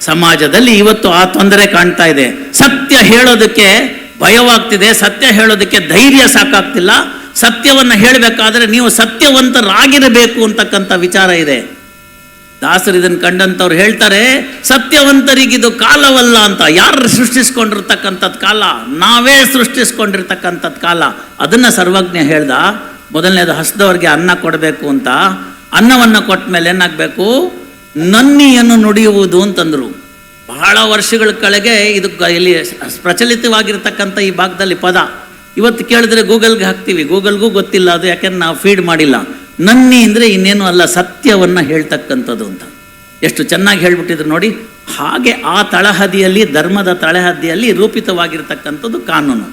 ಸಮಾಜದಲ್ಲಿ ಇವತ್ತು ಆ ತೊಂದರೆ ಕಾಣ್ತಾ ಇದೆ. ಸತ್ಯ ಹೇಳೋದಕ್ಕೆ ಭಯವಾಗ್ತಿದೆ, ಸತ್ಯ ಹೇಳೋದಕ್ಕೆ ಧೈರ್ಯ ಸಾಕಾಗ್ತಿಲ್ಲ. ಸತ್ಯವನ್ನು ಹೇಳಬೇಕಾದ್ರೆ ನೀವು ಸತ್ಯವಂತರಾಗಿರಬೇಕು ಅಂತಕ್ಕಂಥ ವಿಚಾರ ಇದೆ. ದಾಸರು ಇದನ್ನು ಕಂಡಂಥವ್ರು ಹೇಳ್ತಾರೆ, ಸತ್ಯವಂತರಿಗಿದು ಕಾಲವಲ್ಲ ಅಂತ. ಯಾರು ಸೃಷ್ಟಿಸ್ಕೊಂಡಿರ್ತಕ್ಕಂಥದ್ದು ಕಾಲ? ನಾವೇ ಸೃಷ್ಟಿಸ್ಕೊಂಡಿರ್ತಕ್ಕಂಥದ್ದು ಕಾಲ. ಅದನ್ನ ಸರ್ವಜ್ಞ ಹೇಳ್ದ, ಮೊದಲನೇದು ಹಸ್ದವ್ರಿಗೆ ಅನ್ನ ಕೊಡಬೇಕು ಅಂತ. ಅನ್ನವನ್ನು ಕೊಟ್ಟ ಮೇಲೆ ಏನಾಗಬೇಕು? ನನ್ನಿಯನ್ನು ನುಡಿಯುವುದು ಅಂತಂದರು. ಬಹಳ ವರ್ಷಗಳ ಕೆಳಗೆ ಇದು ಇಲ್ಲಿ ಪ್ರಚಲಿತವಾಗಿರ್ತಕ್ಕಂಥ ಈ ಭಾಗದಲ್ಲಿ ಪದ. ಇವತ್ತು ಕೇಳಿದ್ರೆ ಗೂಗಲ್ಗೆ ಹಾಕ್ತೀವಿ. ಗೂಗಲ್ಗೂ ಗೊತ್ತಿಲ್ಲ ಅದು, ಯಾಕೆಂದ್ರೆ ನಾವು ಫೀಡ್ ಮಾಡಿಲ್ಲ. ನನ್ನಿ ಅಂದರೆ ಇನ್ನೇನು ಅಲ್ಲ, ಸತ್ಯವನ್ನು ಹೇಳ್ತಕ್ಕಂಥದ್ದು ಅಂತ. ಎಷ್ಟು ಚೆನ್ನಾಗಿ ಹೇಳ್ಬಿಟ್ಟಿದ್ರು ನೋಡಿ, ಹಾಗೆ ಆ ತಳಹದಿಯಲ್ಲಿ, ಧರ್ಮದ ತಳಹದಿಯಲ್ಲಿ ರೂಪಿತವಾಗಿರ್ತಕ್ಕಂಥದ್ದು ಕಾನೂನು.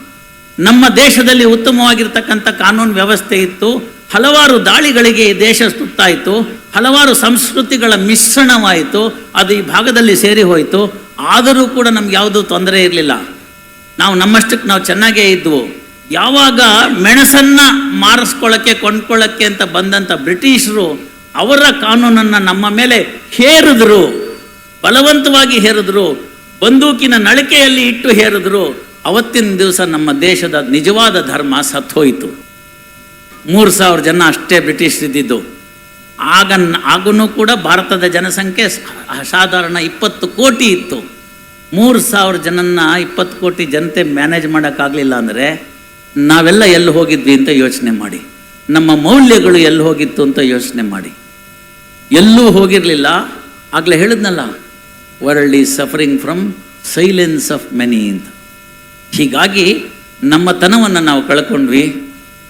ನಮ್ಮ ದೇಶದಲ್ಲಿ ಉತ್ತಮವಾಗಿರ್ತಕ್ಕಂಥ ಕಾನೂನು ವ್ಯವಸ್ಥೆ ಇತ್ತು. ಹಲವಾರು ದಾಳಿಗಳಿಗೆ ಈ ದೇಶ ಸುತ್ತಾಯಿತು, ಹಲವಾರು ಸಂಸ್ಕೃತಿಗಳ ಮಿಶ್ರಣವಾಯಿತು, ಅದು ಈ ಭಾಗದಲ್ಲಿ ಸೇರಿ ಹೋಯಿತು. ಆದರೂ ಕೂಡ ನಮ್ಗೆ ಯಾವುದೂ ತೊಂದರೆ ಇರಲಿಲ್ಲ. ನಾವು ನಮ್ಮಷ್ಟಕ್ಕೆ ನಾವು ಚೆನ್ನಾಗೇ ಇದ್ವು. ಯಾವಾಗ ಮೆಣಸನ್ನ ಮಾರಿಸ್ಕೊಳ್ಳೋಕ್ಕೆ, ಕೊಂಡ್ಕೊಳ್ಳೋಕ್ಕೆ ಅಂತ ಬಂದಂಥ ಬ್ರಿಟಿಷರು ಅವರ ಕಾನೂನನ್ನು ನಮ್ಮ ಮೇಲೆ ಹೇರಿದ್ರು, ಬಲವಂತವಾಗಿ ಹೇರಿದ್ರು, ಬಂದೂಕಿನ ನಳಿಕೆಯಲ್ಲಿ ಇಟ್ಟು ಹೇರಿದ್ರು. ಅವತ್ತಿನ ದಿವಸ ನಮ್ಮ ದೇಶದ ನಿಜವಾದ ಧರ್ಮ ಸತ್ತೋಯಿತು ಮೂರು ಸಾವಿರ ಜನ ಅಷ್ಟೇ ಬ್ರಿಟಿಷ್ ಇದ್ದಿದ್ದು ಆಗ ಆಗೂ ಕೂಡ ಭಾರತದ ಜನಸಂಖ್ಯೆ ಸಾಧಾರಣ ಇಪ್ಪತ್ತು ಕೋಟಿ ಇತ್ತು. ಮೂರು ಸಾವಿರ ಜನನ್ನ ಇಪ್ಪತ್ತು ಕೋಟಿ ಜನತೆ ಮ್ಯಾನೇಜ್ ಮಾಡೋಕ್ಕಾಗಲಿಲ್ಲ ಅಂದರೆ ನಾವೆಲ್ಲ ಎಲ್ಲಿ ಹೋಗಿದ್ವಿ ಅಂತ ಯೋಚನೆ ಮಾಡಿ. ನಮ್ಮ ಮೌಲ್ಯಗಳು ಎಲ್ಲಿ ಹೋಗಿತ್ತು ಅಂತ ಯೋಚನೆ ಮಾಡಿ. ಎಲ್ಲೂ ಹೋಗಿರಲಿಲ್ಲ. ಆಗಲೇ ಹೇಳಿದ್ನಲ್ಲ world is suffering from silence of many ಅಂತ. ಹೀಗಾಗಿ ನಮ್ಮ ತನವನ್ನು ನಾವು ಕಳ್ಕೊಂಡ್ವಿ.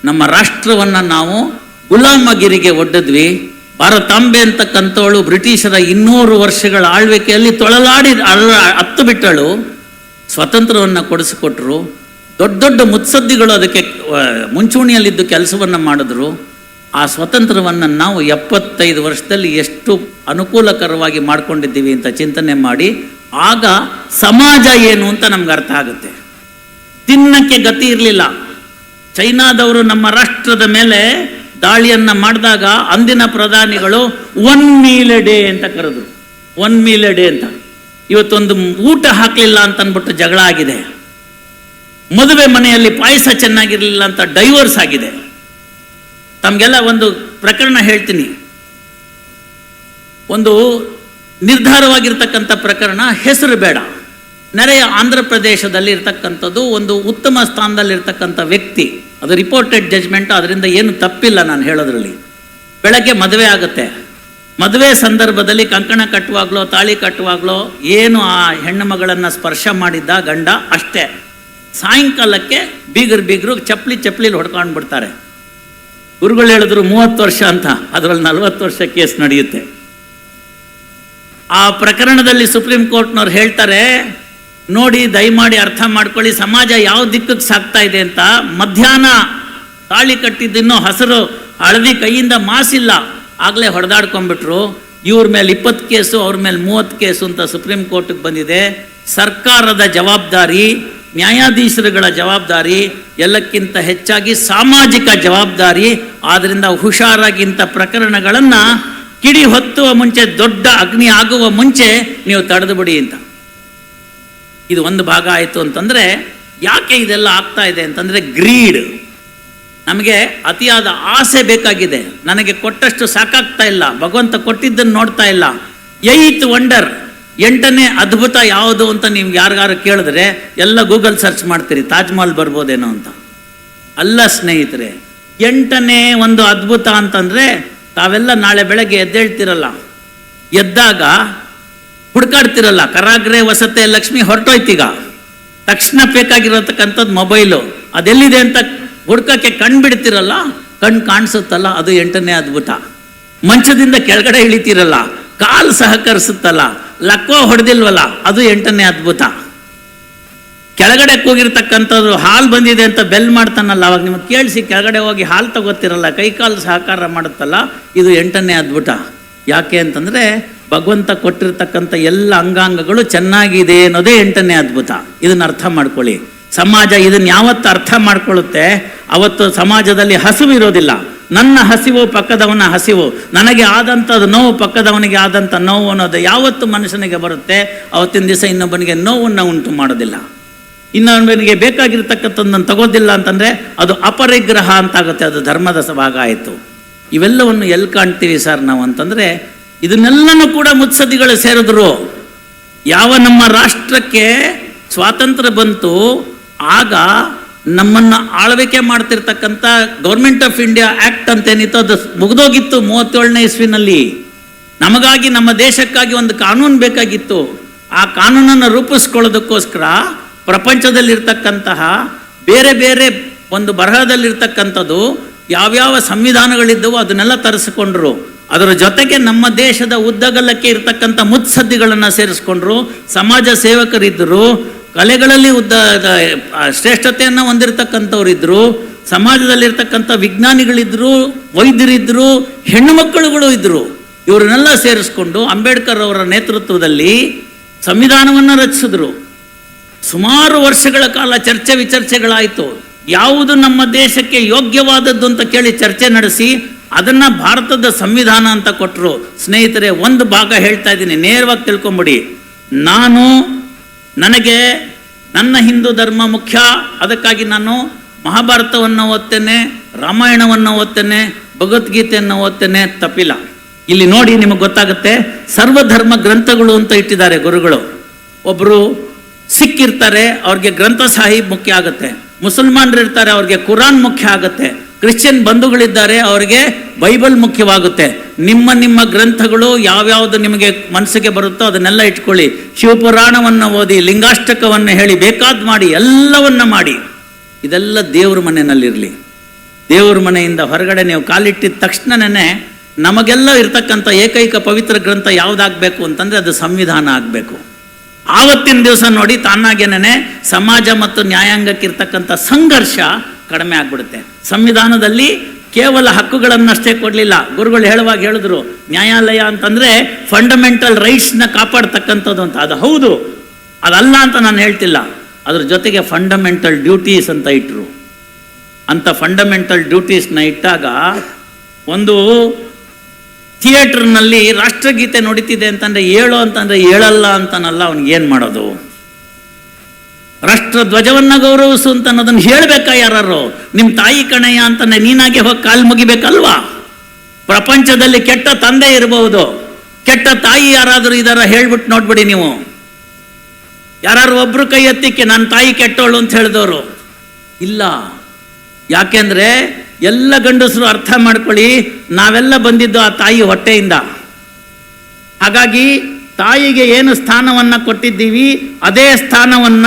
ನಮ್ಮ ರಾಷ್ಟ್ರವನ್ನು ನಾವು ಗುಲಾಮಗಿರಿಗೆ ಒಡ್ಡಿದ್ವಿ. ಭಾರತಾಂಬೆ ಅಂತಕ್ಕಂಥವಳು ಬ್ರಿಟಿಷರ ಇನ್ನೂರು ವರ್ಷಗಳ ಆಳ್ವಿಕೆಯಲ್ಲಿ ತೊಳಲಾಡಿ ಹತ್ತು ಬಿಟ್ಟಳು. ಸ್ವತಂತ್ರವನ್ನು ಕೊಡಿಸಿಕೊಟ್ರು. ದೊಡ್ಡ ದೊಡ್ಡ ಮುತ್ಸದ್ದಿಗಳು ಅದಕ್ಕೆ ಮುಂಚೂಣಿಯಲ್ಲಿದ್ದು ಕೆಲಸವನ್ನು ಮಾಡಿದ್ರು. ಆ ಸ್ವತಂತ್ರವನ್ನು ನಾವು ಎಪ್ಪತ್ತೈದು ವರ್ಷದಲ್ಲಿ ಎಷ್ಟು ಅನುಕೂಲಕರವಾಗಿ ಮಾಡ್ಕೊಂಡಿದ್ದೀವಿ ಅಂತ ಚಿಂತನೆ ಮಾಡಿ, ಆಗ ಸಮಾಜ ಏನು ಅಂತ ನಮ್ಗೆ ಅರ್ಥ ಆಗುತ್ತೆ. ತಿನ್ನಕ್ಕೆ ಗತಿ ಇರಲಿಲ್ಲ. ಚೈನಾದವರು ನಮ್ಮ ರಾಷ್ಟ್ರದ ಮೇಲೆ ದಾಳಿಯನ್ನ ಮಾಡಿದಾಗ ಅಂದಿನ ಪ್ರಧಾನಿಗಳು ಒನ್ ಮೀಲ್ ಡೇ ಅಂತ ಕರೆದ್ರು. ಒನ್ ಮೀಲ್ ಡೇ ಅಂತ. ಇವತ್ತೊಂದು ಊಟ ಹಾಕಲಿಲ್ಲ ಅಂತ ಅಂದ್ಬಿಟ್ಟು ಜಗಳ ಆಗಿದೆ. ಮದುವೆ ಮನೆಯಲ್ಲಿ ಪಾಯಸ ಚೆನ್ನಾಗಿರಲಿಲ್ಲ ಅಂತ ಡೈವರ್ಸ್ ಆಗಿದೆ. ತಮಗೆಲ್ಲ ಒಂದು ಪ್ರಕರಣ ಹೇಳ್ತೀನಿ. ಒಂದು ನಿರ್ಧಾರವಾಗಿರ್ತಕ್ಕಂಥ ಪ್ರಕರಣ ಹೆಸರು ಬೇಡ. ನೆರೆಯ ಆಂಧ್ರ ಪ್ರದೇಶದಲ್ಲಿ ಇರ್ತಕ್ಕಂಥದ್ದು ಒಂದು ಉತ್ತಮ ಸ್ಥಾನದಲ್ಲಿರ್ತಕ್ಕಂಥ ವ್ಯಕ್ತಿ. ಅದು ರಿಪೋರ್ಟೆಡ್ ಜಜ್ಮೆಂಟ್ ಅದರಿಂದ ಏನು ತಪ್ಪಿಲ್ಲ ನಾನು ಹೇಳೋದ್ರಲ್ಲಿ. ಬೆಳಗ್ಗೆ ಮದುವೆ ಆಗುತ್ತೆ. ಮದುವೆ ಸಂದರ್ಭದಲ್ಲಿ ಕಂಕಣ ಕಟ್ಟುವಾಗ್ಲೋ, ತಾಳಿ ಕಟ್ಟುವಾಗ್ಲೋ, ಏನು ಆ ಹೆಣ್ಣು ಮಗಳನ್ನು ಸ್ಪರ್ಶ ಮಾಡಿದ್ದ ಗಂಡ, ಅಷ್ಟೇ. ಸಾಯಂಕಾಲಕ್ಕೆ ಬೀಗರು ಬೀಗರು ಚಪ್ಪಲಿ ಚಪ್ಪಲಿಲಿ ಹೊಡ್ಕೊಂಡು ಬಿಡ್ತಾರೆ. ಗುರುಗಳು ಹೇಳಿದ್ರು ಮೂವತ್ತು ವರ್ಷ ಅಂತ, ಅದರಲ್ಲಿ ನಲವತ್ತು ವರ್ಷ ಕೇಸ್ ನಡೆಯುತ್ತೆ. ಆ ಪ್ರಕರಣದಲ್ಲಿ ಸುಪ್ರೀಂ ಕೋರ್ಟ್ನವ್ರು ಹೇಳ್ತಾರೆ ನೋಡಿ ದಯಮಾಡಿ ಅರ್ಥ ಮಾಡ್ಕೊಳ್ಳಿ. ಸಮಾಜ ಯಾವ ದಿಕ್ಕಕ್ಕೆ ಸಾಕ್ತಾ ಇದೆ ಅಂತ ಮಧ್ಯಾಹ್ನ ತಾಳಿ ಕಟ್ಟಿದ್ದಿನ್ನೂ ಹಸರು ಹಳದಿ ಕೈಯಿಂದ ಮಾಸಿಲ್ಲ. ಆಗಲೇ ಹೊಡೆದಾಡ್ಕೊಂಡ್ಬಿಟ್ರು. ಇವ್ರ ಮೇಲೆ ಇಪ್ಪತ್ತು ಕೇಸು, ಅವ್ರ ಮೇಲೆ ಮೂವತ್ತು ಕೇಸು ಅಂತ ಸುಪ್ರೀಂ ಕೋರ್ಟ್ಗೆ ಬಂದಿದೆ. ಸರ್ಕಾರದ ಜವಾಬ್ದಾರಿ, ನ್ಯಾಯಾಧೀಶರುಗಳ ಜವಾಬ್ದಾರಿ, ಎಲ್ಲಕ್ಕಿಂತ ಹೆಚ್ಚಾಗಿ ಸಾಮಾಜಿಕ ಜವಾಬ್ದಾರಿ. ಆದ್ದರಿಂದ ಹುಷಾರಾಗಿಂತ ಪ್ರಕರಣಗಳನ್ನು ಕಿಡಿ ಹೊತ್ತುವ ಮುಂಚೆ, ದೊಡ್ಡ ಅಗ್ನಿ ಆಗುವ ಮುಂಚೆ ನೀವು ತಡೆದು ಬಿಡಿ ಅಂತ. ಇದು ಒಂದು ಭಾಗ ಆಯಿತು ಅಂತಂದರೆ ಯಾಕೆ ಇದೆಲ್ಲ ಆಗ್ತಾ ಇದೆ ಅಂತಂದರೆ ಗ್ರೀಡ್. ನಮಗೆ ಅತಿಯಾದ ಆಸೆ ಬೇಕಾಗಿದೆ. ನನಗೆ ಕೊಟ್ಟಷ್ಟು ಸಾಕಾಗ್ತಾ ಇಲ್ಲ. ಭಗವಂತ ಕೊಟ್ಟಿದ್ದನ್ನು ನೋಡ್ತಾ ಇಲ್ಲ. ಏಯ್ತ್ ವಂಡರ್ ಎಂಟನೇ ಅದ್ಭುತ ಯಾವುದು ಅಂತ ನೀವು ಯಾರಿಗಾರು ಕೇಳಿದ್ರೆ ಎಲ್ಲ ಗೂಗಲ್ ಸರ್ಚ್ ಮಾಡ್ತೀರಿ ತಾಜ್ಮಹಲ್ ಬರ್ಬೋದೇನೋ ಅಂತ. ಅಲ್ಲ ಸ್ನೇಹಿತರೆ, ಎಂಟನೇ ಒಂದು ಅದ್ಭುತ ಅಂತಂದರೆ ತಾವೆಲ್ಲ ನಾಳೆ ಬೆಳಗ್ಗೆ ಎದ್ದೇಳ್ತಿರಲ್ಲ. ಎದ್ದಾಗ ಹುಡ್ಕಾಡ್ತಿರಲ್ಲ, ಕರಾಗ್ರೆ ವಸತೆ ಲಕ್ಷ್ಮಿ ಹೊರಟೋಯ್ತೀಗ. ತಕ್ಷಣ ಬೇಕಾಗಿರತಕ್ಕಂಥದ್ದು ಮೊಬೈಲು. ಅದೆಲ್ಲಿದೆ ಅಂತ ಹುಡ್ಕಕ್ಕೆ ಕಣ್ಣು ಬಿಡ್ತಿರಲ್ಲ, ಕಣ್ಣು ಕಾಣಿಸುತ್ತಲ್ಲ, ಅದು ಎಂಟನೇ ಅದ್ಭುತ. ಮಂಚದಿಂದ ಕೆಳಗಡೆ ಇಳಿತಿರಲ್ಲ, ಕಾಲು ಸಹಕರಿಸುತ್ತಲ್ಲ, ಲಕ್ಕೋ ಹೊಡೆದಿಲ್ವಲ್ಲ, ಅದು ಎಂಟನೇ ಅದ್ಭುತ. ಕೆಳಗಡೆ ಕೂಗಿರ್ತಕ್ಕಂಥದ್ದು ಹಾಲು ಬಂದಿದೆ ಅಂತ ಬೆಲ್ ಮಾಡ್ತಾನಲ್ಲ, ಅವಾಗ ನಿಮಗೆ ಕೇಳಿಸಿ, ಕೆಳಗಡೆ ಹೋಗಿ ಹಾಲು ತಗೋತಿರಲ್ಲ ಕೈಕಾಲು ಸಹಕಾರ ಮಾಡುತ್ತಲ್ಲ, ಇದು ಎಂಟನೇ ಅದ್ಭುತ. ಯಾಕೆ ಅಂತಂದರೆ ಭಗವಂತ ಕೊಟ್ಟಿರ್ತಕ್ಕಂಥ ಎಲ್ಲ ಅಂಗಾಂಗಗಳು ಚೆನ್ನಾಗಿದೆ ಅನ್ನೋದೇ ಎಂಟನೇ ಅದ್ಭುತ. ಇದನ್ನು ಅರ್ಥ ಮಾಡ್ಕೊಳ್ಳಿ. ಸಮಾಜ ಇದನ್ನ ಯಾವತ್ತು ಅರ್ಥ ಮಾಡ್ಕೊಳ್ಳುತ್ತೆ? ಅವತ್ತು ಸಮಾಜದಲ್ಲಿ ಹಸಿವಿರೋದಿಲ್ಲ ನನ್ನ ಹಸಿವು ಪಕ್ಕದವನ ಹಸಿವು. ನನಗೆ ಆದಂಥದ್ದು ನೋವು ಪಕ್ಕದವನಿಗೆ ಆದಂಥ ನೋವು ಅನ್ನೋದು ಯಾವತ್ತು ಮನುಷ್ಯನಿಗೆ ಬರುತ್ತೆ? ಅವತ್ತಿನ ದಿವಸ ಇನ್ನೊಬ್ಬನಿಗೆ ನೋವನ್ನು ಉಂಟು ಮಾಡೋದಿಲ್ಲ. ಇನ್ನೊಬ್ಬನಿಗೆ ಬೇಕಾಗಿರ್ತಕ್ಕಂಥದ್ದನ್ನು ತಗೋದಿಲ್ಲ ಅಂತಂದರೆ ಅದು ಅಪರಿಗ್ರಹ ಅಂತಾಗುತ್ತೆ ಅದು ಧರ್ಮದ ಭಾಗ ಆಯಿತು. ಇವೆಲ್ಲವನ್ನು ಎಲ್ಲಿ ಕಾಣ್ತೀವಿ ಸರ್ ನಾವು ಅಂತಂದರೆ ಇದನ್ನೆಲ್ಲನೂ ಕೂಡ ಮುತ್ಸದ್ದಿಗಳು ಸೇರಿದ್ರು. ಯಾವ ನಮ್ಮ ರಾಷ್ಟ್ರಕ್ಕೆ ಸ್ವಾತಂತ್ರ್ಯ ಬಂತು, ಆಗ ನಮ್ಮನ್ನ ಆಳ್ವಿಕೆ ಮಾಡ್ತಿರ್ತಕ್ಕಂಥ ಗೌರ್ಮೆಂಟ್ ಆಫ್ ಇಂಡಿಯಾ ಆಕ್ಟ್ ಅಂತ ಏನಿತ್ತು ಅದು ಮುಗಿದೋಗಿತ್ತು ಮೂವತ್ತೇಳನೇ ಇಸ್ವಿನಲ್ಲಿ. ನಮಗಾಗಿ, ನಮ್ಮ ದೇಶಕ್ಕಾಗಿ ಒಂದು ಕಾನೂನು ಬೇಕಾಗಿತ್ತು. ಆ ಕಾನೂನನ್ನು ರೂಪಿಸ್ಕೊಳ್ಳೋದಕ್ಕೋಸ್ಕರ ಪ್ರಪಂಚದಲ್ಲಿರ್ತಕ್ಕಂತಹ ಬೇರೆ ಬೇರೆ ಒಂದು ಬರಹದಲ್ಲಿರ್ತಕ್ಕಂಥದ್ದು ಯಾವ್ಯಾವ ಸಂವಿಧಾನಗಳಿದ್ದವೋ ಅದನ್ನೆಲ್ಲ ತರಿಸಿಕೊಂಡ್ರು. ಅದರ ಜೊತೆಗೆ ನಮ್ಮ ದೇಶದ ಉದ್ದಗಲಕ್ಕೆ ಇರತಕ್ಕಂಥ ಮುತ್ಸದ್ದಿಗಳನ್ನು ಸೇರಿಸ್ಕೊಂಡ್ರು. ಸಮಾಜ ಸೇವಕರಿದ್ದರು ಕಲೆಗಳಲ್ಲಿ ಉದ್ದ ಶ್ರೇಷ್ಠತೆಯನ್ನು ಹೊಂದಿರತಕ್ಕಂಥವ್ರಿದ್ದರು ಸಮಾಜದಲ್ಲಿರ್ತಕ್ಕಂಥ ವಿಜ್ಞಾನಿಗಳಿದ್ದರು ವೈದ್ಯರಿದ್ದರು ಹೆಣ್ಣು ಮಕ್ಕಳುಗಳು ಇದ್ದರು ಇವರನ್ನೆಲ್ಲ ಸೇರಿಸ್ಕೊಂಡು ಅಂಬೇಡ್ಕರ್ ಅವರ ನೇತೃತ್ವದಲ್ಲಿ ಸಂವಿಧಾನವನ್ನು ರಚಿಸಿದ್ರು. ಸುಮಾರು ವರ್ಷಗಳ ಕಾಲ ಚರ್ಚೆ ವಿಚರ್ಚೆಗಳಾಯಿತು. ಯಾವುದು ನಮ್ಮ ದೇಶಕ್ಕೆ ಯೋಗ್ಯವಾದದ್ದು ಅಂತ ಕೇಳಿ ಚರ್ಚೆ ನಡೆಸಿ ಅದನ್ನ ಭಾರತದ ಸಂವಿಧಾನ ಅಂತ ಕೊಟ್ಟರು ಸ್ನೇಹಿತರೆ, ಒಂದು ಭಾಗ ಹೇಳ್ತಾ ಇದ್ದೀನಿ. ನೇರವಾಗಿ ತಿಳ್ಕೊಂಬಿಡಿ. ನಾನು ನನಗೆ ನನ್ನ ಹಿಂದೂ ಧರ್ಮ ಮುಖ್ಯ. ಅದಕ್ಕಾಗಿ ನಾನು ಮಹಾಭಾರತವನ್ನು ಓದ್ತೇನೆ, ರಾಮಾಯಣವನ್ನು ಓದ್ತೇನೆ, ಭಗವದ್ಗೀತೆಯನ್ನು ಓದ್ತೇನೆ, ತಪ್ಪಿಲ್ಲ. ಇಲ್ಲಿ ನೋಡಿ ನಿಮಗೆ ಗೊತ್ತಾಗುತ್ತೆ, ಸರ್ವಧರ್ಮ ಗ್ರಂಥಗಳು ಅಂತ ಇಟ್ಟಿದ್ದಾರೆ ಗುರುಗಳು. ಒಬ್ಬರು ಸಿಕ್ಕಿರ್ತಾರೆ, ಅವ್ರಿಗೆ ಗ್ರಂಥ ಸಾಹಿಬ್ ಮುಖ್ಯ ಆಗುತ್ತೆ. ಮುಸಲ್ಮಾನರು ಇರ್ತಾರೆ ಅವ್ರಿಗೆ ಕುರಾನ್ ಮುಖ್ಯ ಆಗುತ್ತೆ. ಕ್ರಿಶ್ಚಿಯನ್ ಬಂಧುಗಳಿದ್ದಾರೆ, ಅವರಿಗೆ ಬೈಬಲ್ ಮುಖ್ಯವಾಗುತ್ತೆ. ನಿಮ್ಮ ನಿಮ್ಮ ಗ್ರಂಥಗಳು ಯಾವ್ಯಾವುದು ನಿಮಗೆ ಮನಸ್ಸಿಗೆ ಬರುತ್ತೋ ಅದನ್ನೆಲ್ಲ ಇಟ್ಕೊಳ್ಳಿ. ಶಿವಪುರಾಣವನ್ನು ಓದಿ, ಲಿಂಗಾಷ್ಟಕವನ್ನು ಹೇಳಿ, ಬೇಕಾದ ಮಾಡಿ, ಎಲ್ಲವನ್ನ ಮಾಡಿ. ಇದೆಲ್ಲ ದೇವ್ರ ಮನೆಯಲ್ಲಿರಲಿ. ದೇವ್ರ ಮನೆಯಿಂದ ಹೊರಗಡೆ ನೀವು ಕಾಲಿಟ್ಟಿದ ತಕ್ಷಣನೇ ನಮಗೆಲ್ಲ ಇರ್ತಕ್ಕಂಥ ಏಕೈಕ ಪವಿತ್ರ ಗ್ರಂಥ ಯಾವುದಾಗಬೇಕು ಅಂತಂದರೆ ಅದು ಸಂವಿಧಾನ ಆಗಬೇಕು. ಆವತ್ತಿನ ದಿವಸ ನೋಡಿ ತಾನಾಗೇನೆ ಸಮಾಜ ಮತ್ತು ನ್ಯಾಯಾಂಗಕ್ಕೆ ಇರ್ತಕ್ಕಂಥ ಸಂಘರ್ಷ ಕಡಿಮೆ ಆಗ್ಬಿಡುತ್ತೆ. ಸಂವಿಧಾನದಲ್ಲಿ ಕೇವಲ ಹಕ್ಕುಗಳನ್ನಷ್ಟೇ ಕೊಡಲಿಲ್ಲ. ಗುರುಗಳು ಹೇಳುವಾಗ ಹೇಳಿದ್ರು, ನ್ಯಾಯಾಲಯ ಅಂತಂದ್ರೆ ಫಂಡಮೆಂಟಲ್ ರೈಟ್ಸ್ನ ಕಾಪಾಡ್ತಕ್ಕಂಥದ್ದು ಅಂತ. ಅದು ಹೌದು, ಅದಲ್ಲ ಅಂತ ನಾನು ಹೇಳ್ತಿಲ್ಲ. ಅದ್ರ ಜೊತೆಗೆ ಫಂಡಮೆಂಟಲ್ ಡ್ಯೂಟೀಸ್ ಅಂತ ಇಟ್ಟರು ಅಂತ ಫಂಡಮೆಂಟಲ್ ಡ್ಯೂಟೀಸ್ನ ಇಟ್ಟಾಗ ಒಂದು ಥಿಯೇಟರ್ನಲ್ಲಿ ರಾಷ್ಟ್ರಗೀತೆ ನೋಡಿತಿದೆ ಅಂತಂದ್ರೆ ಏಳು ಅಂತಂದ್ರೆ ಏಳಲ್ಲ ಅಂತನಲ್ಲ, ಅವ್ನಿಗೆ ಮಾಡೋದು? ರಾಷ್ಟ್ರ ಧ್ವಜವನ್ನ ಗೌರವಿಸು ಅಂತ ಅನ್ನೋದನ್ನ ಹೇಳ್ಬೇಕಾ ಯಾರು ನಿಮ್ಮ ತಾಯಿ ಕಣಯ್ಯ ಅಂತಾನೆ ನೀನಾಗೆ ಹೋಗಿ ಕಾಲು ಮುಗಿಬೇಕಲ್ವಾ? ಪ್ರಪಂಚದಲ್ಲಿ ಕೆಟ್ಟ ತಂದೆ ಇರಬಹುದು ಕೆಟ್ಟ ತಾಯಿ ಯಾರಾದರೂ ಇದಾರ ಹೇಳ್ಬಿಟ್ಟು ನೋಡ್ಬಿಡಿ ನೀವು. ಯಾರು ಒಬ್ರು ಕೈ ಎತ್ತಿಕ್ಕೆ ನನ್ನ ತಾಯಿ ಕೆಟ್ಟವಳು ಅಂತ ಹೇಳಿದವರು. ಇಲ್ಲ. ಯಾಕೆಂದ್ರೆ ಎಲ್ಲ ಗಂಡಸರು ಅರ್ಥ ಮಾಡ್ಕೊಳ್ಳಿ, ನಾವೆಲ್ಲ ಬಂದಿದ್ದು ಆ ತಾಯಿ ಹೊಟ್ಟೆಯಿಂದ. ಹಾಗಾಗಿ ತಾಯಿಗೆ ಏನು ಸ್ಥಾನವನ್ನ ಕೊಟ್ಟಿದ್ದೀವಿ, ಅದೇ ಸ್ಥಾನವನ್ನ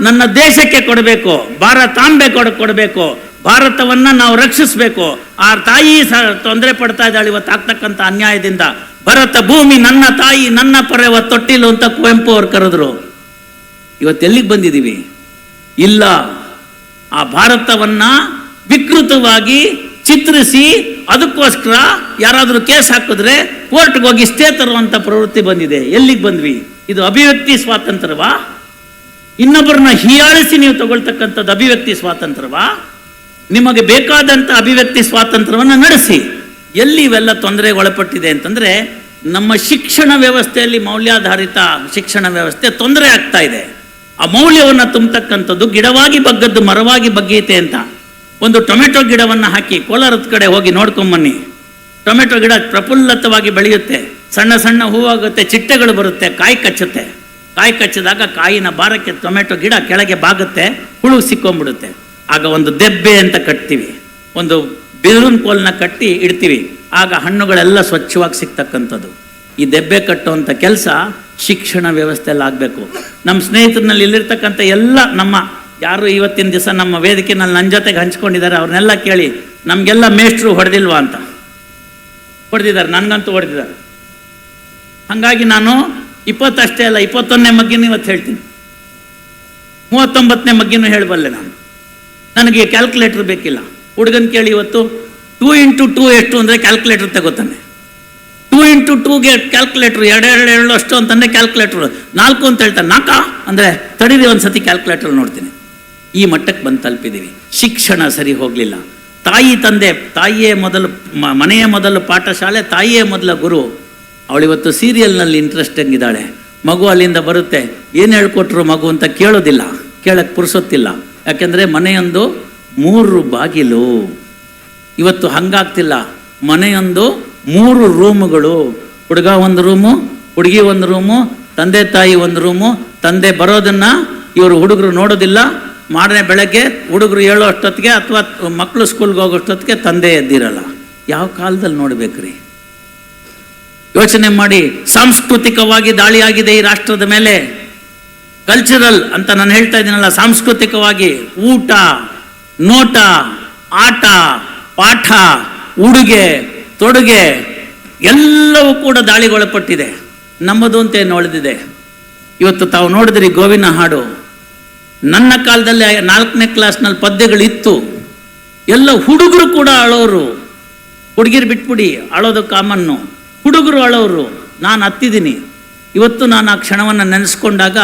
ನನ್ನ ದೇಶಕ್ಕೆ ಕೊಡಬೇಕು, ಭಾರತಾಂಬೆ ಕೊಡ, ಕೊಡಬೇಕು, ಭಾರತವನ್ನ ನಾವು ರಕ್ಷಿಸಬೇಕು. ಆ ತಾಯಿ ಸ, ತೊಂದರೆ ಪಡ್ತಾ ಇದ್ದಾಳೆ ಇವತ್ತು ಆಗ್ತಕ್ಕಂಥ ಅನ್ಯಾಯದಿಂದ. ಭರತ ಭೂಮಿ ನನ್ನ ತಾಯಿ, ನನ್ನ ಪರವ ತೊಟ್ಟಿಲು ಅಂತ ಕುವೆಂಪು ಅವ್ರು ಕರೆದ್ರು. ಇವತ್ತು ಎಲ್ಲಿಗೆ ಬಂದಿದ್ದೀವಿ? ಇಲ್ಲ. ಆ ಭಾರತವನ್ನ ವಿಕೃತವಾಗಿ ಚಿತ್ರಿಸಿ ಅದಕ್ಕೋಸ್ಕರ ಯಾರಾದರೂ ಕೇಸ್ ಹಾಕಿದ್ರೆ ಕೋರ್ಟ್ಗೆ ಹೋಗಿ ಸ್ಟೇ ತರುವಂಥ ಪ್ರವೃತ್ತಿ ಬಂದಿದೆ. ಎಲ್ಲಿಗೆ ಬಂದ್ವಿ? ಇದು ಅಭಿವ್ಯಕ್ತಿ ಸ್ವಾತಂತ್ರ್ಯವಾ? ಇನ್ನೊಬ್ಬರನ್ನ ಹೀಯಾಳಿಸಿ ನೀವು ತಗೊಳ್ತಕ್ಕಂಥದ್ದು ಅಭಿವ್ಯಕ್ತಿ ಸ್ವಾತಂತ್ರ್ಯವಾ? ನಿಮಗೆ ಬೇಕಾದಂಥ ಅಭಿವ್ಯಕ್ತಿ ಸ್ವಾತಂತ್ರ್ಯವನ್ನು ನಡೆಸಿ. ಎಲ್ಲಿ ಇವೆಲ್ಲ ತೊಂದರೆಗೆ ಒಳಪಟ್ಟಿದೆ ಅಂತಂದ್ರೆ ನಮ್ಮ ಶಿಕ್ಷಣ ವ್ಯವಸ್ಥೆಯಲ್ಲಿ ಮೌಲ್ಯಾಧಾರಿತ ಶಿಕ್ಷಣ ವ್ಯವಸ್ಥೆ ತೊಂದರೆ ಆಗ್ತಾ ಇದೆ. ಆ ಮೌಲ್ಯವನ್ನು ತುಂಬತಕ್ಕಂಥದ್ದು ಗಿಡವಾಗಿ ಬಗ್ಗದ್ದು ಮರವಾಗಿ ಬಗ್ಗೀತೆ ಅಂತ. ಒಂದು ಟೊಮೆಟೊ ಗಿಡವನ್ನು ಹಾಕಿ ಕೋಲಾರದ ಕಡೆ ಹೋಗಿ ನೋಡ್ಕೊಂಬನ್ನಿ. ಟೊಮೆಟೊ ಗಿಡ ಪ್ರಫುಲ್ಲತವಾಗಿ ಬೆಳೆಯುತ್ತೆ. ಸಣ್ಣ ಸಣ್ಣ ಹೂವಾಗುತ್ತೆ ಚಿಟ್ಟೆಗಳು ಬರುತ್ತೆ, ಕಾಯಿ ಕಚ್ಚುತ್ತೆ. ಕಾಯಿ ಕಚ್ಚಿದಾಗ ಕಾಯಿನ ಭಾರಕ್ಕೆ ಟೊಮೆಟೊ ಗಿಡ ಕೆಳಗೆ ಬಾಗುತ್ತೆ, ಹುಳು ಸಿಕ್ಕೊಂಬಿಡುತ್ತೆ. ಆಗ ಒಂದು ದೆಬ್ಬೆ ಅಂತ ಕಟ್ತೀವಿ. ಒಂದು ಬಿದಿರಿನ ಕೋಲನ್ನ ಕಟ್ಟಿ ಇಡ್ತೀವಿ. ಆಗ ಹಣ್ಣುಗಳೆಲ್ಲ ಸ್ವಚ್ಛವಾಗಿ ಸಿಗ್ತಕ್ಕಂಥದ್ದು. ಈ ದೆಬ್ಬೆ ಕಟ್ಟುವಂಥ ಕೆಲಸ ಶಿಕ್ಷಣ ವ್ಯವಸ್ಥೆಯಲ್ಲಿ ಆಗಬೇಕು ನಮ್ಮ ಸ್ನೇಹಿತರಲ್ಲಿ ಇಲ್ಲಿರ್ತಕ್ಕಂಥ ಎಲ್ಲ ನಮ್ಮ ಯಾರು ಇವತ್ತಿನ ದಿವಸ ನಮ್ಮ ವೇದಿಕೆನಲ್ಲಿ ನನ್ನ ಜೊತೆಗೆ ಹಂಚ್ಕೊಂಡಿದ್ದಾರೆ, ಅವ್ರನ್ನೆಲ್ಲ ಕೇಳಿ, ನಮಗೆಲ್ಲ ಮೇಷ್ಟ್ರು ಹೊಡೆದಿಲ್ವಾ ಅಂತ. ಹೊಡೆದಿದ್ದಾರೆ, ನನಗಂತೂ ಹೊಡೆದಿದ್ದಾರೆ. ಹಾಗಾಗಿ ನಾನು ಇಪ್ಪತ್ತಷ್ಟೇ ಅಲ್ಲ, ಇಪ್ಪತ್ತೊಂದನೇ ಮಗ್ಗಿನೂ ಇವತ್ತು ಹೇಳ್ತೀನಿ. ಮೂವತ್ತೊಂಬತ್ತನೇ ಮಗ್ಗಿನೂ ಹೇಳಬಲ್ಲೆ ನಾನು. ನನಗೆ ಕ್ಯಾಲ್ಕುಲೇಟ್ರ್ ಬೇಕಿಲ್ಲ. ಹುಡುಗನ ಕೇಳಿ ಇವತ್ತು ಟೂ ಇಂಟು ಟೂ ಎಷ್ಟು ಅಂದರೆ ಕ್ಯಾಲ್ಕುಲೇಟ್ರ್ ತಗೋತಾನೆ. ಟೂ ಇಂಟು ಟೂಗೆ ಕ್ಯಾಲ್ಕುಲೇಟ್ರ್ ಎರಡೆರಡು ಎರಡು ಅಷ್ಟು ಅಂತಂದರೆ ಕ್ಯಾಲ್ಕುಲೇಟ್ರ್ ನಾಲ್ಕು ಅಂತ ಹೇಳ್ತಾರೆ ನಾಲ್ಕ? ಅಂದರೆ ತಡೀರಿ ಒಂದು ಸತಿ ಕ್ಯಾಲ್ಕುಲೇಟರ್ ನೋಡ್ತೀನಿ. ಈ ಮಟ್ಟಕ್ಕೆ ಬಂದು ತಲುಪಿದ್ದೀವಿ. ಶಿಕ್ಷಣ ಸರಿ ಹೋಗಲಿಲ್ಲ. ತಾಯಿ ತಂದೆ, ತಾಯಿಯೇ ಮೊದಲು ಮನೆಯ ಮೊದಲು ಪಾಠಶಾಲೆ, ತಾಯಿಯೇ ಮೊದಲ ಗುರು. ಅವಳಿವತ್ತು ಸೀರಿಯಲ್ನಲ್ಲಿ ಇಂಟ್ರೆಸ್ಟಿಂಗ್ ಇದ್ದಾಳೆ ಮಗು ಅಲ್ಲಿಂದ ಬರುತ್ತೆ. ಏನು ಹೇಳ್ಕೊಟ್ರು ಮಗು ಅಂತ ಕೇಳೋದಿಲ್ಲ. ಕೇಳಕ್ಕೆ ಪುರುಸೊತ್ತಿಲ್ಲ. ಯಾಕೆಂದರೆ ಮನೆಯೊಂದು ಮೂರು ಬಾಗಿಲು. ಇವತ್ತು ಹಂಗಾಗ್ತಿಲ್ಲ. ಮನೆಯೊಂದು ಮೂರು ರೂಮುಗಳು. ಹುಡುಗ ಒಂದು ರೂಮು, ಹುಡುಗಿ ಒಂದು ರೂಮು, ತಂದೆ ತಾಯಿ ಒಂದು ರೂಮು, ತಂದೆ ಬರೋದನ್ನು ಇವರು ಹುಡುಗರು ನೋಡೋದಿಲ್ಲ. ಮಾರನೇ ಬೆಳಗ್ಗೆ ಹುಡುಗರು ಹೇಳೋ ಅಷ್ಟೊತ್ತಿಗೆ ಅಥವಾ ಮಕ್ಕಳು ಸ್ಕೂಲ್ಗೆ ಹೋಗೋ ಅಷ್ಟೊತ್ತಿಗೆ ತಂದೆ ಎದ್ದಿರಲ್ಲ. ಯಾವ ಕಾಲದಲ್ಲಿ ನೋಡ್ಬೇಕ್ರಿ? ಯೋಚನೆ ಮಾಡಿ, ಸಾಂಸ್ಕೃತಿಕವಾಗಿ ದಾಳಿಯಾಗಿದೆ ಈ ರಾಷ್ಟ್ರದ ಮೇಲೆ. ಕಲ್ಚರಲ್ ಅಂತ ನಾನು ಹೇಳ್ತಾ ಇದ್ದೀನಲ್ಲ, ಸಾಂಸ್ಕೃತಿಕವಾಗಿ ಊಟ, ನೋಟ, ಆಟ, ಪಾಠ, ಉಡುಗೆ, ತೊಡುಗೆ ಎಲ್ಲವೂ ಕೂಡ ದಾಳಿಗೊಳಪಟ್ಟಿದೆ. ನಮ್ಮದು ಅಂತ ಏನು ಉಳಿದಿದೆ? ಇವತ್ತು ತಾವು ನೋಡಿದ್ರಿ ಗೋವಿನ ಹಾಡು. ನನ್ನ ಕಾಲದಲ್ಲಿ ನಾಲ್ಕನೇ ಕ್ಲಾಸ್ನಲ್ಲಿ ಪದ್ಯಗಳಿತ್ತು. ಎಲ್ಲ ಹುಡುಗರು ಕೂಡ ಅಳೋರು. ಹುಡುಗಿರು ಬಿಟ್ಬಿಡಿ, ಅಳೋದು ಕಾಮನ್ನು. ಹುಡುಗರು ಅಳೋರು. ನಾನು ಹತ್ತಿದ್ದೀನಿ. ಇವತ್ತು ನಾನು ಆ ಕ್ಷಣವನ್ನು ನೆನೆಸ್ಕೊಂಡಾಗ,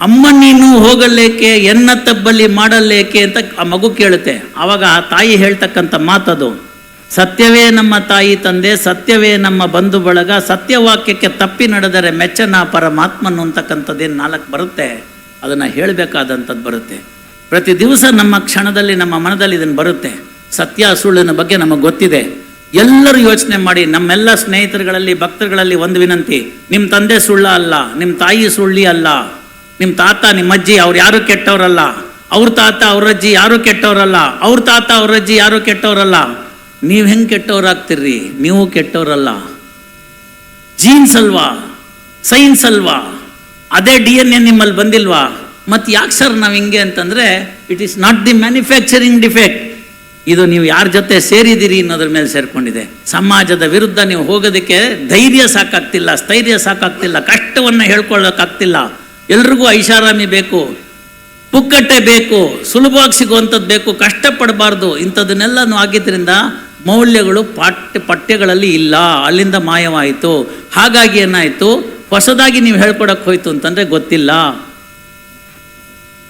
ಅಮ್ಮ ನೀನು ಹೋಗಲೇಕೆ, ಎನ್ನ ತಬ್ಬಲಿ ಮಾಡಲೇಕೆ ಅಂತ ಆ ಮಗು ಕೇಳುತ್ತೆ. ಆವಾಗ ಆ ತಾಯಿ ಹೇಳ್ತಕ್ಕಂಥ ಮಾತದು. ಸತ್ಯವೇ ನಮ್ಮ ತಾಯಿ ತಂದೆ, ಸತ್ಯವೇ ನಮ್ಮ ಬಂಧು ಬಳಗ, ಸತ್ಯವಾಕ್ಯಕ್ಕೆ ತಪ್ಪಿ ನಡೆದರೆ ಮೆಚ್ಚನ ಪರಮಾತ್ಮನು ಅಂತಕ್ಕಂಥದ್ದೇನು ನಾಲ್ಕು ಬರುತ್ತೆ. ಅದನ್ನು ಹೇಳಬೇಕಾದಂಥದ್ದು ಬರುತ್ತೆ. ಪ್ರತಿ ದಿವಸ ನಮ್ಮ ಕ್ಷಣದಲ್ಲಿ, ನಮ್ಮ ಮನದಲ್ಲಿ ಇದನ್ನು ಬರುತ್ತೆ. ಸತ್ಯ, ಸುಳ್ಳಿನ ಬಗ್ಗೆ ನಮಗೆ ಗೊತ್ತಿದೆ. ಎಲ್ಲರೂ ಯೋಚನೆ ಮಾಡಿ, ನಮ್ಮೆಲ್ಲ ಸ್ನೇಹಿತರುಗಳಲ್ಲಿ, ಭಕ್ತರುಗಳಲ್ಲಿ ಒಂದು ವಿನಂತಿ ನಿಮ್ಮ ತಂದೆ ಸುಳ್ಳ ಅಲ್ಲ ನಿಮ್ಮ ತಾಯಿ ಸುಳ್ಳಿ ಅಲ್ಲ ನಿಮ್ಮ ತಾತ ನಿಮ್ಮ ಅಜ್ಜಿ ಅವ್ರು ಯಾರು ಕೆಟ್ಟವರಲ್ಲ, ಅವ್ರ ತಾತ, ಅವ್ರ ಅಜ್ಜಿ ಯಾರು ಕೆಟ್ಟವರಲ್ಲ, ಅವ್ರ ತಾತ, ಅವ್ರ ಅಜ್ಜಿ ಯಾರು ಕೆಟ್ಟವರಲ್ಲ, ನೀವು ಹೆಂಗೆ ಕೆಟ್ಟವರಾಗ್ತಿರ್ರಿ? ನೀವು ಕೆಟ್ಟವರಲ್ಲ. ಜೀನ್ಸ್ ಅಲ್ವಾ? ಸೈನ್ಸ್ ಅಲ್ವಾ? ಅದೇ ಡಿ ಎನ್ ಎ ನಿಮ್ಮಲ್ಲಿ ಬಂದಿಲ್ವಾ? ಮತ್ತು ಯಾಕೆ ಸರ್ ನಾವು ಹಿಂಗೆ ಅಂತಂದರೆ it is not the manufacturing defect ಇದು ನೀವು ಯಾರ ಜೊತೆ ಸೇರಿದ್ದೀರಿ ಅನ್ನೋದ್ರ ಮೇಲೆ ಸೇರಿಕೊಂಡಿದೆ. ಸಮಾಜದ ವಿರುದ್ಧ ನೀವು ಹೋಗೋದಕ್ಕೆ ಧೈರ್ಯ ಸಾಕಾಗ್ತಿಲ್ಲ, ಸ್ಥೈರ್ಯ ಸಾಕಾಗ್ತಿಲ್ಲ, ಕಷ್ಟವನ್ನು ಹೇಳ್ಕೊಳ್ಳೋಕ್ಕಾಗ್ತಿಲ್ಲ ಎಲ್ರಿಗೂ ಐಷಾರಾಮಿ ಬೇಕು, ಪುಕ್ಕಟ್ಟೆ ಬೇಕು, ಸುಲಭವಾಗಿ ಸಿಗುವಂಥದ್ದು ಬೇಕು, ಕಷ್ಟಪಡಬಾರ್ದು ಇಂಥದನ್ನೆಲ್ಲನೂ ಆಗಿದ್ದರಿಂದ ಮೌಲ್ಯಗಳು ಪಾಠ್ಯ ಪಠ್ಯಗಳಲ್ಲಿ ಇಲ್ಲ, ಅಲ್ಲಿಂದ ಮಾಯವಾಯಿತು. ಹಾಗಾಗಿ ಏನಾಯಿತು? ಹೊಸದಾಗಿ ನೀವು ಹೇಳ್ಕೊಡಕ್ಕೆ ಹೋಯ್ತು ಅಂತಂದರೆ ಗೊತ್ತಿಲ್ಲ.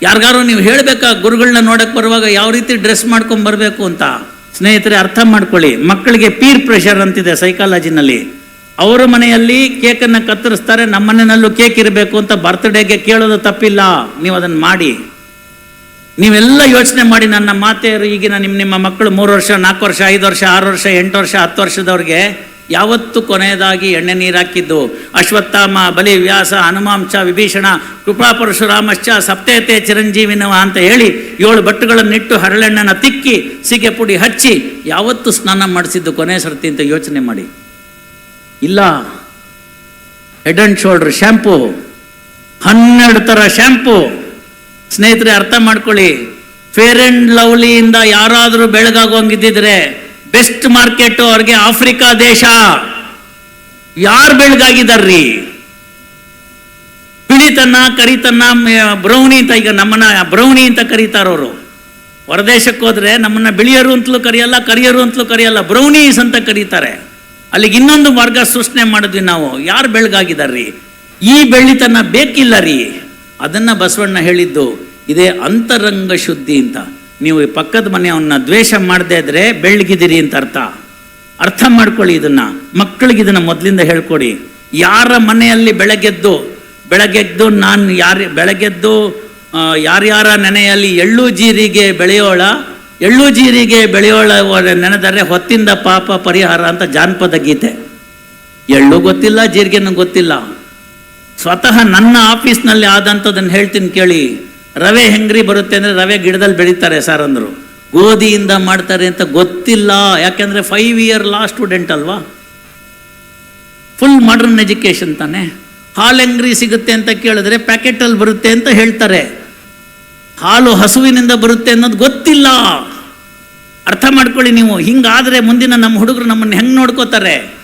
ಯಾರಿಗಾರು ನೀವು ಹೇಳಬೇಕಾ ಗುರುಗಳನ್ನ ನೋಡಕ್ಕೆ ಬರುವಾಗ ಯಾವ ರೀತಿ ಡ್ರೆಸ್ ಮಾಡ್ಕೊಂಡು ಬರಬೇಕು ಅಂತ? ಸ್ನೇಹಿತರೆ, ಅರ್ಥ ಮಾಡ್ಕೊಳ್ಳಿ. ಮಕ್ಕಳಿಗೆ ಪೀರ್ ಪ್ರೆಷರ್ ಅಂತಿದೆ ಸೈಕಾಲಜಿನಲ್ಲಿ ಅವರ ಮನೆಯಲ್ಲಿ ಕೇಕನ್ನು ಕತ್ತರಿಸ್ತಾರೆ, ನಮ್ಮ ಮನೆಯಲ್ಲೂ ಕೇಕ್ ಇರಬೇಕು ಅಂತ ಬರ್ತ್ಡೇಗೆ ಕೇಳೋದು ತಪ್ಪಿಲ್ಲ. ನೀವು ಅದನ್ನು ಮಾಡಿ. ನೀವೆಲ್ಲ ಯೋಚನೆ ಮಾಡಿ ನನ್ನ ಮಾತೆಯರು, ಈಗಿನ ನಿಮ್ಮ ನಿಮ್ಮ ಮಕ್ಕಳು ಮೂರು ವರ್ಷ, ನಾಲ್ಕು ವರ್ಷ, ಐದು ವರ್ಷ, ಆರು ವರ್ಷ, ಎಂಟು ವರ್ಷ, ಹತ್ತು ವರ್ಷದವ್ರಿಗೆ ಯಾವತ್ತು ಕೊನೆಯದಾಗಿ ಎಣ್ಣೆ ನೀರಾಕಿದ್ದು. ಅಶ್ವತ್ಥಾಮ, ಬಲಿ ವ್ಯಾಸ, ಹನುಮಾಂಶ, ವಿಭೀಷಣ, ಕೃಪಾ ಪರಶುರಾಮಶ್ಚ, ಸಪ್ತೇತೆ ಚಿರಂಜೀವಿನವ ಅಂತ ಹೇಳಿ ಏಳು ಬಟ್ಟುಗಳನ್ನಿಟ್ಟು ಹರಳೆಣ್ಣನ ತಿಕ್ಕಿ ಸಿಗೆ ಪುಡಿ ಹಚ್ಚಿ ಯಾವತ್ತು ಸ್ನಾನ ಮಾಡಿಸಿದ್ದು ಕೊನೆ ಸರ್ತಿ ಅಂತ ಯೋಚನೆ ಮಾಡಿ. ಇಲ್ಲ. ಹೆಡ್ ಆ್ಯಂಡ್ ಶೋಲ್ಡರ್ ಶ್ಯಾಂಪು ಹನ್ನೆರಡು ಥರ ಶ್ಯಾಂಪು ಸ್ನೇಹಿತರೆ, ಅರ್ಥ ಮಾಡ್ಕೊಳ್ಳಿ. ಫೇರ್ ಆ್ಯಂಡ್ ಲವ್ಲಿಯಿಂದ ಯಾರಾದರೂ ಬೆಳಗಾಗೋಂಗಿದ್ದಿದ್ರೆ ಬೆಸ್ಟ್ ಮಾರ್ಕೆಟ್ ಅವ್ರಿಗೆ ಆಫ್ರಿಕಾ ದೇಶ. ಯಾರು ಬೆಳಗಾಗಿದಾರ್ರಿ? ಬಿಳಿತನ್ನ ಕರಿತನ ಬ್ರೌಣಿ ಬ್ರೌನಿ ಅಂತ ಈಗ ನಮ್ಮನ್ನ ಬ್ರೌನಿ ಅಂತ ಕರೀತಾರವರು ಹೊರದೇಶಕ್ಕೆ ಹೋದ್ರೆ ನಮ್ಮನ್ನ ಬಿಳಿಯರು ಅಂತಲೂ ಕರೆಯಲ್ಲ, ಕರಿಯರು ಅಂತಲೂ ಕರೆಯಲ್ಲ, ಬ್ರೌನೀಸ್ ಅಂತ ಕರೀತಾರೆ. ಅಲ್ಲಿಗೆ ಇನ್ನೊಂದು ಮಾರ್ಗ ಸೃಷ್ಟನೆ ಮಾಡಿದ್ವಿ ನಾವು. ಯಾರು ಬೆಳಗಾಗಿದಾರ್ರಿ? ಈ ಬೆಳ್ಳಿತನ ಬೇಕಿಲ್ಲ ರೀ. ಅದನ್ನ ಬಸವಣ್ಣ ಹೇಳಿದ್ದು, ಇದೇ ಅಂತರಂಗ ಶುದ್ಧಿ ಅಂತ. ನೀವು ಈ ಪಕ್ಕದ ಮನೆಯವನ್ನ ದ್ವೇಷ ಮಾಡದೇ ಇದ್ರೆ ಬೆಳ್ಳಗಿದ್ದೀರಿ ಅಂತ ಅರ್ಥ. ಅರ್ಥ ಮಾಡ್ಕೊಳ್ಳಿ ಇದನ್ನ. ಮಕ್ಕಳಿಗೆ ಇದನ್ನ ಮೊದಲಿಂದ ಹೇಳ್ಕೊಡಿ. ಯಾರ ಮನೆಯಲ್ಲಿ ಬೆಳಗ್ಗೆದ್ದು ಬೆಳಗ್ಗೆದ್ದು ನಾನು ಯಾರು ಬೆಳಗ್ಗೆದ್ದು ಯಾರ್ಯಾರ ನೆನೆಯಲ್ಲಿ ಎಳ್ಳು ಜೀರಿಗೆ ಬೆಳೆಯೋಳ, ಎಳ್ಳು ಜೀರಿಗೆ ಬೆಳೆಯೋಳ ನೆನೆದರೆ ಹೊತ್ತಿಂದ ಪಾಪ ಪರಿಹಾರ ಅಂತ ಜಾನಪದ ಗೀತೆ. ಎಳ್ಳು ಗೊತ್ತಿಲ್ಲ, ಜೀರಿಗೆನೂ ಗೊತ್ತಿಲ್ಲ. ಸ್ವತಃ ನನ್ನ ಆಫೀಸ್ನಲ್ಲಿ ಆದಂಥದ್ದನ್ನು ಹೇಳ್ತೀನಿ ಕೇಳಿ. ರವೆ ಹೆಂಗ್ರಿ ಬರುತ್ತೆ ಅಂದರೆ ರವೆ ಗಿಡದಲ್ಲಿ ಬೆಳೀತಾರೆ ಸರ್ ಅಂದರು. ಗೋಧಿಯಿಂದ ಮಾಡ್ತಾರೆ ಅಂತ ಗೊತ್ತಿಲ್ಲ. ಯಾಕೆಂದರೆ ಫೈವ್ ಇಯರ್ ಲಾ ಸ್ಟೂಡೆಂಟ್ ಅಲ್ವಾ? ಫುಲ್ ಮಾಡರ್ನ್ ಎಜುಕೇಶನ್ ತಾನೆ. ಹಾಲು ಹೆಂಗ್ರಿ ಸಿಗುತ್ತೆ ಅಂತ ಕೇಳಿದ್ರೆ ಪ್ಯಾಕೆಟಲ್ಲಿ ಬರುತ್ತೆ ಅಂತ ಹೇಳ್ತಾರೆ. ಹಾಲು ಹಸುವಿನಿಂದ ಬರುತ್ತೆ ಅನ್ನೋದು ಗೊತ್ತಿಲ್ಲ. ಅರ್ಥ ಮಾಡ್ಕೊಳ್ಳಿ ನೀವು. ಹಿಂಗಾದರೆ ಮುಂದಿನ ನಮ್ಮ ಹುಡುಗರು ನಮ್ಮನ್ನು ಹೆಂಗೆ ನೋಡ್ಕೋತಾರೆ?